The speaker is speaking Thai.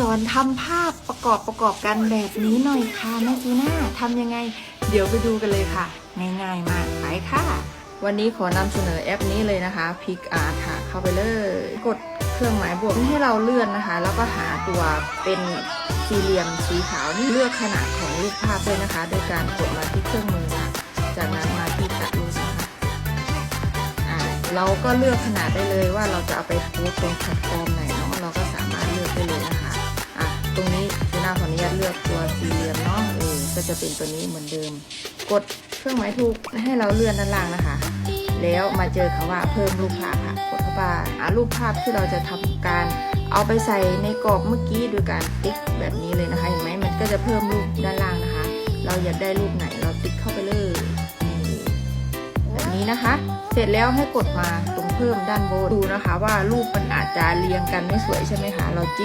สอนทำภาพประกอบประกอบกันแบบนี้หน่อยค่ะแม่จีน่าทำยังไง เดี๋ยวไปดูกันเลยค่ะ ง่ายๆมากไปค่ะ วันนี้ขอนำเสนอแอปนี้เลยนะคะ Pick Art ค่ะ เข้าไปเลย กดเครื่องหมายบวกให้เราเลื่อนนะคะ แล้วก็หาตัวเป็นสี่เหลี่ยมสีขาวนี่เลือกขนาดของรูปภาพด้วยนะคะ โดยการกดมาที่เครื่องมือค่ะ จากนั้นมาที่ตัดรูปนะคะอ่าเราก็เลือกขนาดได้เลยว่าเราจะเอาไปโพสต์ตรงแพลตฟอร์มไหนเนาะ เลือกตัวสี่เหลี่ยมเนาะเออก็จะเป็นตัวนี้เหมือนเดิม กดเครื่องหมายถูกให้เราเลื่อนด้านล่างนะคะ แล้วมาเจอคำว่าเพิ่มรูปภาพค่ะกดเข้าไปอ่ารูปภาพที่เราจะทำการเอาไปใส่ในกรอบเมื่อกี้โดยการติ๊กแบบนี้เลยนะคะเห็นไหมมันก็จะเพิ่มรูปด้านล่างนะคะ เราอยากได้รูปไหนเราติ๊กเข้าไปเลยแบบนี้นะคะ เสร็จแล้วให้กดมาตรงเพิ่มด้านบนดูนะคะ ว่ารูปมันอาจจะเรียงกันไม่สวยใช่ไหมคะเราจิ้